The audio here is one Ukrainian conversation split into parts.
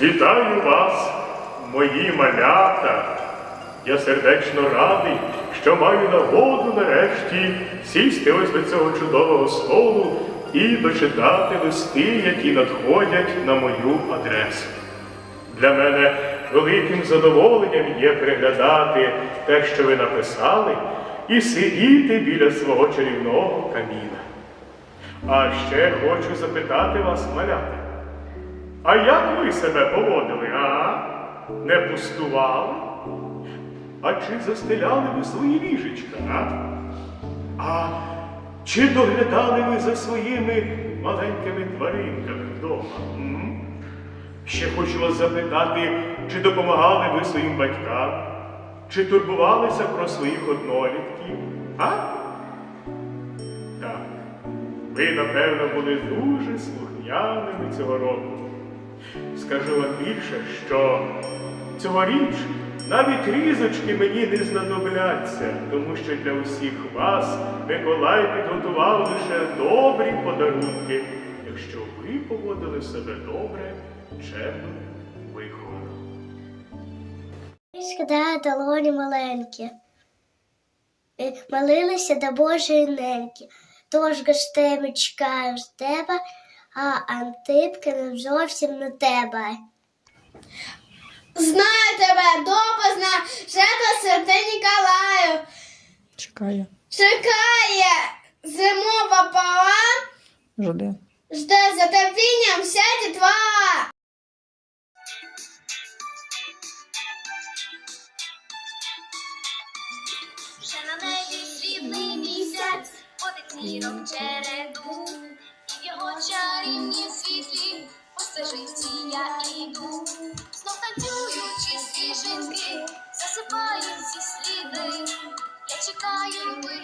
Вітаю вас, мої малята. Я сердечно радий, що маю нагоду нарешті сісти ось до цього чудового столу і дочитати листи, які надходять на мою адресу. Для мене великим задоволенням є переглядати те, що ви написали, і сидіти біля свого чарівного каміна. А ще хочу запитати вас, малята, а як ви себе поводили, а? Не пустували? А чи застеляли ви свої ліжечка, а? А чи доглядали ви за своїми маленькими тваринками вдома? м? Ще хочу вас запитати, чи допомагали ви своїм батькам, чи турбувалися про своїх однолітків? А? Так. Ви, напевно, були дуже слухняними цього року. Скажу вам більше, що цьогоріч навіть різочки мені не знадобляться, тому що для усіх вас Миколай підготував лише добрі подарунки, якщо ви поводили себе добре, чемно, виховано. Скидає долоні маленькі, і молилися до Божої неньки. Тож гостей чекаємо з тебе, а Антипка не зовсім на тебе. Знаю тебе, допозна, ще до святи Ніколаю. Чекає. Чекає зимова пала. Жде. жде за терпінням вся дітва. Я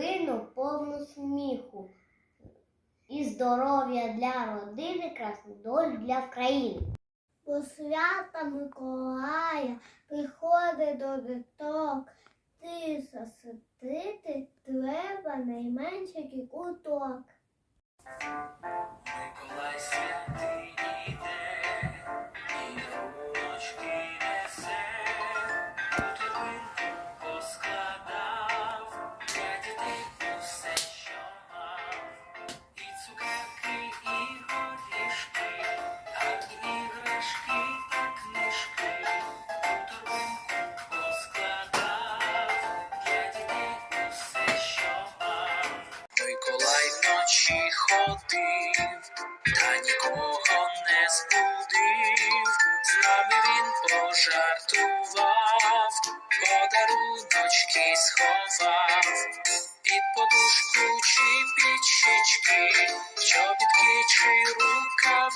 і повну сміху. І здоров'я для родини, красну долю для країни. Бо свята Миколая приходить до діток. Ти засадити треба найменший куток. Миколай святий іде,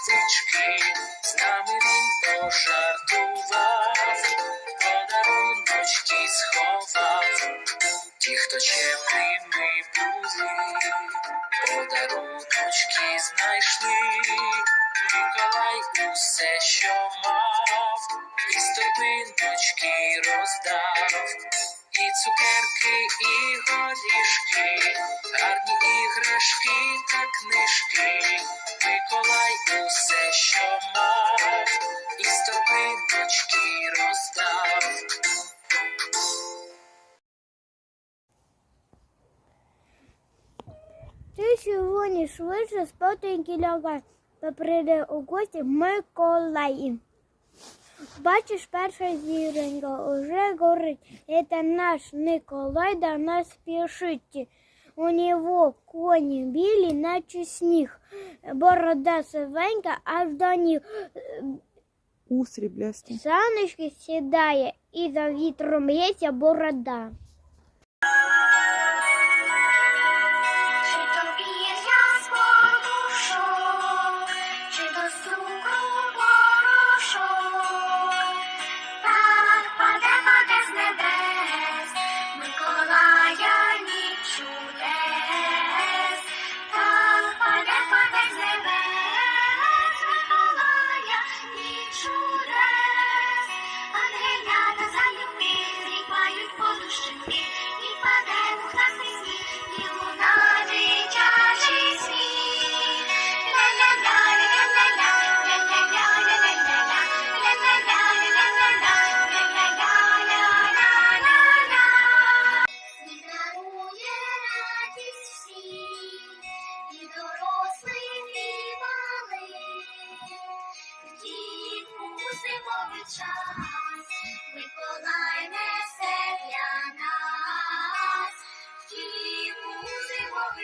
рукавички. З нами він пожартував, подаруночки сховав. Ті, хто чемними були, подаруночки знайшли, Миколай усе, що мав, із торбиночки роздав, і цукерки, і горішки, гарні іграшки та книжки. Миколай усе, що мав, і торбиночки роздав. Ти сьогодні швидше спотеньки лягай, та прийде у гості Миколай. Бачиш, перша зіронька уже горить. Это наш Николай до нас спешит. У него коні білі, наче сніг. Борода сивенька аж до ніг. У сріблясті. Сідає і за вітром б'ється борода.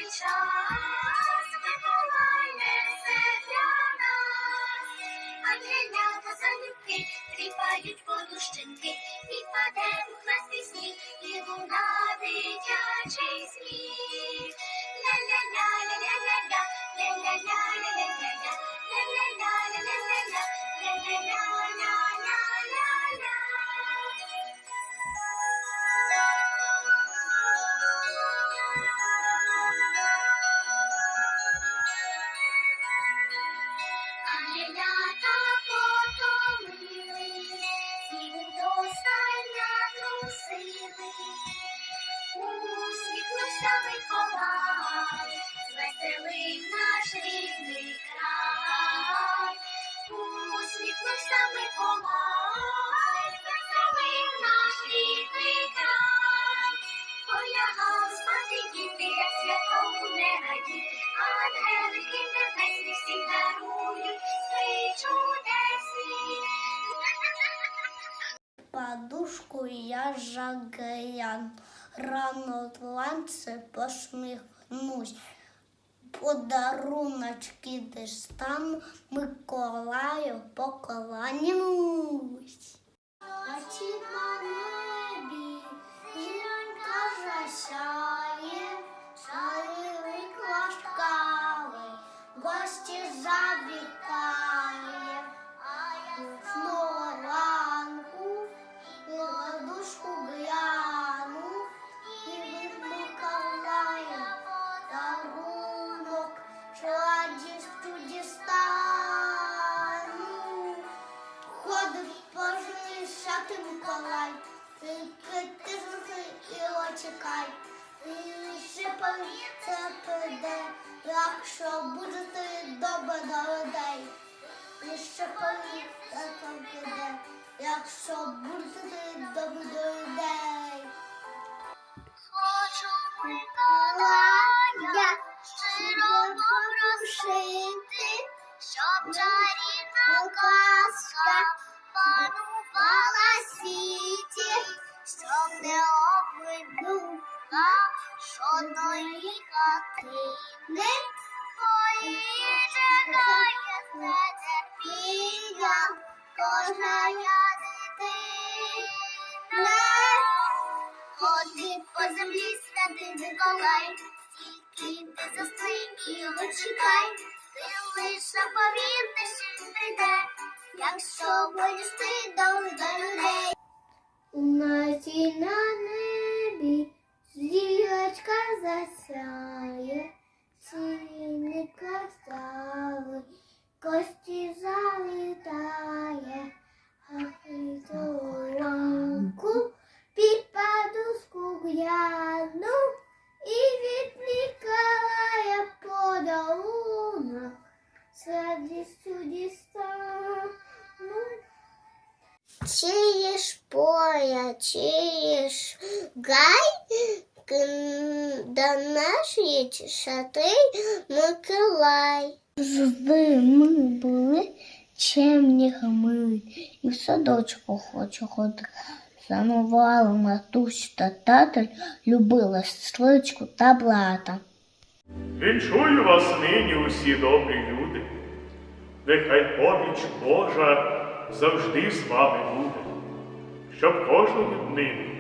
Час, Миколай несе для залюбки подушеньки, Подушку я жагаян, рано вранці посміхнусь. Подаруночки дістану Миколаю поклонюсь. Прийде, якщо будете добре до людей. Ще повітря піде, якщо будете добре до людей. Жодної хатини. Твої чекає з нетерпінням кожна я дитина. Ходить по землі святий Миколай, тільки ти засни і очекай, ти лише повірте, що він прийде, якщо будеш ти до людей. У ночі на небі Сонечко засяє, сіника стави, кості залітає, а хитолонку під подушку гляну і від Ніколая подарунок з радістю дістану. Чиєш поля, чиєш гай, нашої шати Миколай. Завжди ми були чемні гми, і в садочку хочу ходити. Занували матусь та татель, любила сестричку та брата. Вінчую вас нині усі добрі люди. Нехай поміч Божа завжди з вами буде, щоб кожної днини,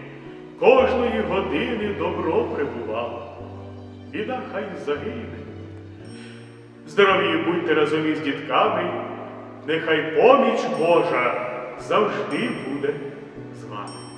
кожної години добро прибувало. Біда хай загине. Здорові будьте разом із дітками, нехай поміч Божа завжди буде з вами.